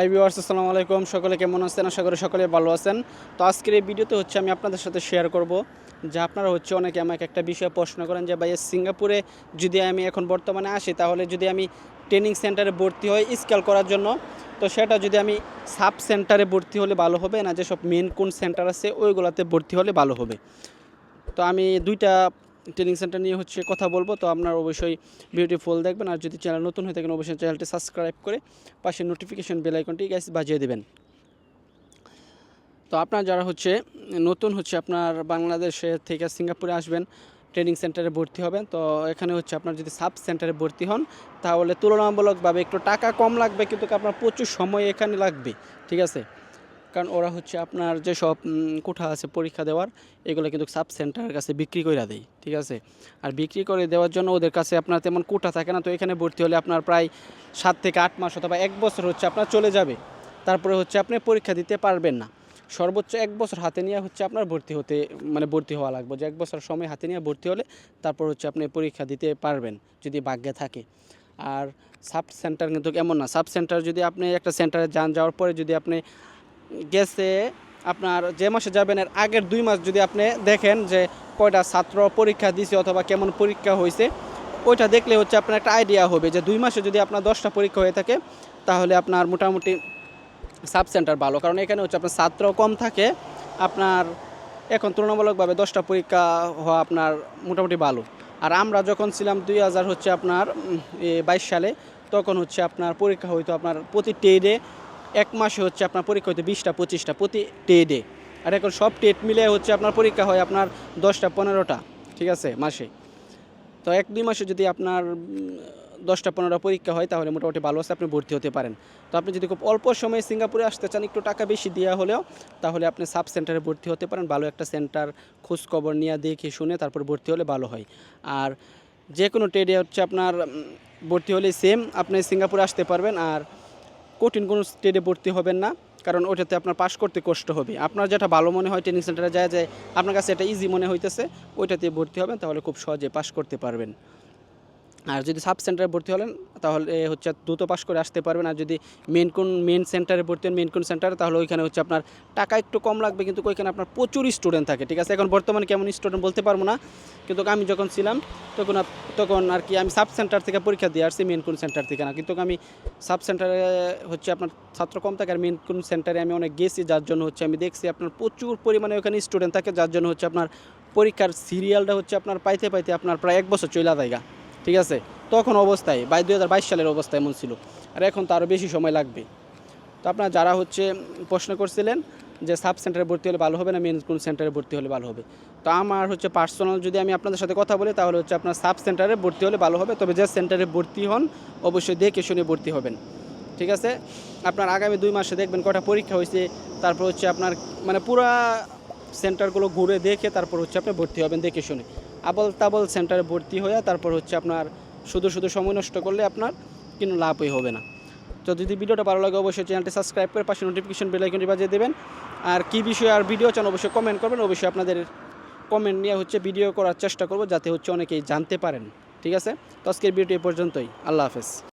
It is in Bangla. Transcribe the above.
হাই ভিউয়ার্স আসসালামু আলাইকুম। সকলে কেমন আছেন? আশা করি সকলে ভালো আছেন। তো আজকের এই ভিডিওতে হচ্ছে আমি আপনাদের সাথে শেয়ার করব, যে আপনারা হচ্ছে অনেকে আমাকে একটা বিষয় প্রশ্ন করেন যে ভাই সিঙ্গাপুরে যদি আমি এখন বর্তমানে আসি, তাহলে যদি আমি ট্রেনিং সেন্টারে ভর্তি হই স্কেল করার জন্য? তো সেটা যদি আমি সাব সেন্টারে ভর্তি হলে ভালো হবে, না যেসব মেন কোন সেন্টার আছে, ওইগুলোতে ভর্তি হলে ভালো হবে? তো আমি দুইটা ট্রেনিং সেন্টার নিয়ে হচ্ছে কথা বলব। তো আপনার অবশ্যই ভিডিওটি ফুল দেখবেন। আর যদি চ্যানেল নতুন হয়ে থাকেন, অবশ্যই চ্যানেলটি সাবস্ক্রাইব করে পাশে নোটিফিকেশন বেল আইকনটি গ্যাস বাজিয়ে দেবেন। তো আপনার যারা হচ্ছে নতুন হচ্ছে আপনার বাংলাদেশে থেকে সিঙ্গাপুরে আসবেন ট্রেনিং সেন্টারে ভর্তি হবেন। তো এখানে হচ্ছে আপনার যদি সাব সেন্টারে ভর্তি হন, তাহলে তুলনামূলকভাবে একটু টাকা কম লাগবে, কিন্তু আপনার প্রচুর সময় এখানে লাগবে। ঠিক আছে? কারণ ওরা হচ্ছে আপনার যেসব কোঠা আছে পরীক্ষা দেওয়ার, এগুলো কিন্তু সাব সেন্টারের কাছে বিক্রি করে দেয়, ঠিক আছে? আর বিক্রি করে দেওয়ার জন্য ওদের কাছে আপনার তেমন কোঠা থাকে না, তো এখানে ভর্তি হলে আপনার প্রায় সাত থেকে আট মাস অথবা এক বছর হচ্ছে আপনার চলে যাবে। তারপরে হচ্ছে আপনি পরীক্ষা দিতে পারবেন না। সর্বোচ্চ এক বছর হাতে নিয়ে হচ্ছে আপনার ভর্তি হতে মানে ভর্তি হওয়া লাগবে। যে এক বছর সময় হাতে নিয়ে ভর্তি হলে তারপর হচ্ছে আপনি পরীক্ষা দিতে পারবেন, যদি ভাগ্যে থাকে। আর সাব সেন্টার কিন্তু এমন না। সাব সেন্টার যদি আপনি একটা সেন্টারে যান, যাওয়ার পরে যদি আপনি গেছে আপনার যে মাসে যাবেন এর আগের দুই মাস যদি আপনি দেখেন যে কয়টা ছাত্র পরীক্ষা দিছে অথবা কেমন পরীক্ষা হয়েছে ওইটা দেখলে হচ্ছে আপনার একটা আইডিয়া হবে যে দুই মাসে যদি আপনার দশটা পরীক্ষা হয়ে থাকে, তাহলে আপনার মোটামুটি সাব সেন্টার ভালো। কারণ এখানে হচ্ছে আপনার ছাত্র কম থাকে, আপনার এখন তুলনামূলকভাবে দশটা পরীক্ষা হওয়া আপনার মোটামুটি ভালো। আর আমরা যখন ছিলাম দুই হাজার হচ্ছে আপনার বাইশ সালে, তখন হচ্ছে আপনার পরীক্ষা হইতো আপনার প্রতি টেডে এক মাসে হচ্ছে আপনার পরীক্ষা হইতো বিশটা, পঁচিশটা প্রতি টেডে আর এখন সব টেট মিলে হচ্ছে আপনার পরীক্ষা হয় আপনার দশটা, পনেরোটা, ঠিক আছে, মাসে। তো এক, দুই মাসে যদি আপনার দশটা, পনেরোটা পরীক্ষা হয়, তাহলে মোটামুটি ভালো আছে, আপনি ভর্তি হতে পারেন। তো আপনি যদি খুব অল্প সময়ে সিঙ্গাপুরে আসতে চান, একটু টাকা বেশি দেওয়া হলেও, তাহলে আপনি সাব সেন্টারে ভর্তি হতে পারেন। ভালো একটা সেন্টার খোঁজ খবর নিয়ে দেখে শুনে তারপর ভর্তি হলে ভালো হয়। আর যে কোনো ট্রেডে হচ্ছে আপনার ভর্তি হলে সেম আপনি সিঙ্গাপুরে আসতে পারবেন। আর কঠিন কোনো স্টেডে ভর্তি হবেন না, কারণ ওটাতে আপনার পাশ করতে কষ্ট হবে। আপনার যেটা ভালো মনে হয় ট্রেনিং সেন্টারে যায় যায়, আপনার কাছে এটা ইজি মনে হইতেছে ওইটাতে ভর্তি হবেন, তাহলে খুব সহজে পাশ করতে পারবেন। আর যদি সাব সেন্টারে ভর্তি হলেন, তাহলে হচ্ছে দ্রুত পাশ করে আসতে পারবেন। আর যদি মেন কোন মেন সেন্টারে ভর্তি হন মেন কোন সেন্টারে, তাহলে ওইখানে হচ্ছে আপনার টাকা একটু কম লাগবে, কিন্তু ওইখানে আপনার প্রচুর স্টুডেন্ট থাকে, ঠিক আছে? এখন বর্তমানে কেমন স্টুডেন্ট বলতে পারব না, কিন্তু আমি যখন ছিলাম, তখন তখন আর কি আমি সাব সেন্টার থেকে পরীক্ষা দিয়ে আসছি মেন কোন সেন্টার থেকে না। কিন্তু আমি সাব সেন্টারে হচ্ছে আপনার ছাত্র কম থাকে, আর মেন কোন সেন্টারে আমি অনেক গেছি, যার জন্য হচ্ছে আমি দেখছি আপনার প্রচুর পরিমাণে ওখানে স্টুডেন্ট থাকে, যার জন্য হচ্ছে আপনার পরীক্ষার সিরিয়ালটা হচ্ছে আপনার পাইতে পাইতে আপনার প্রায় এক বছর চলে যায়গা ঠিক আছে? তখন অবস্থায় বাই দু হাজার বাইশ সালের অবস্থা এমন ছিল। আর এখন তো আরও বেশি সময় লাগবে। তো আপনারা যারা হচ্ছে প্রশ্ন করছিলেন যে সাব সেন্টারে ভর্তি হলে ভালো হবে না, মেন কোন সেন্টারে ভর্তি হলে ভালো হবে? তো আমার হচ্ছে পার্সোনাল যদি আমি আপনাদের সাথে কথা বলি, তাহলে হচ্ছে আপনার সাব সেন্টারে ভর্তি হলে ভালো হবে। তবে যে সেন্টারে ভর্তি হন, অবশ্যই দেখে শুনে ভর্তি হবেন। ঠিক আছে? আপনার আগামী দুই মাসে দেখবেন কটা পরীক্ষা হয়েছে, তারপর হচ্ছে আপনার মানে পুরা সেন্টারগুলো ঘুরে দেখে তারপর হচ্ছে আপনি ভর্তি হবেন দেখে শুনে। আবল তাবল সেন্টারে ভর্তি হয়ে তারপর হচ্ছে আপনার শুধু শুধু সময় নষ্ট করলে আপনার কিন্তু লাভই হবে না। তো যদি ভিডিওটা ভালো লাগে অবশ্যই চ্যানেলটি সাবস্ক্রাইব করে পাশে নোটিফিকেশন বেল আইকনটি বাজিয়ে দেবেন। আর কী বিষয়ে আর ভিডিও চান অবশ্যই কমেন্ট করবেন, অবশ্যই আপনাদের কমেন্ট নিয়ে হচ্ছে ভিডিও করার চেষ্টা করব যাতে হচ্ছে অনেকেই জানতে পারেন। ঠিক আছে? তো আজকের ভিডিও এ পর্যন্তই। আল্লাহ হাফেজ।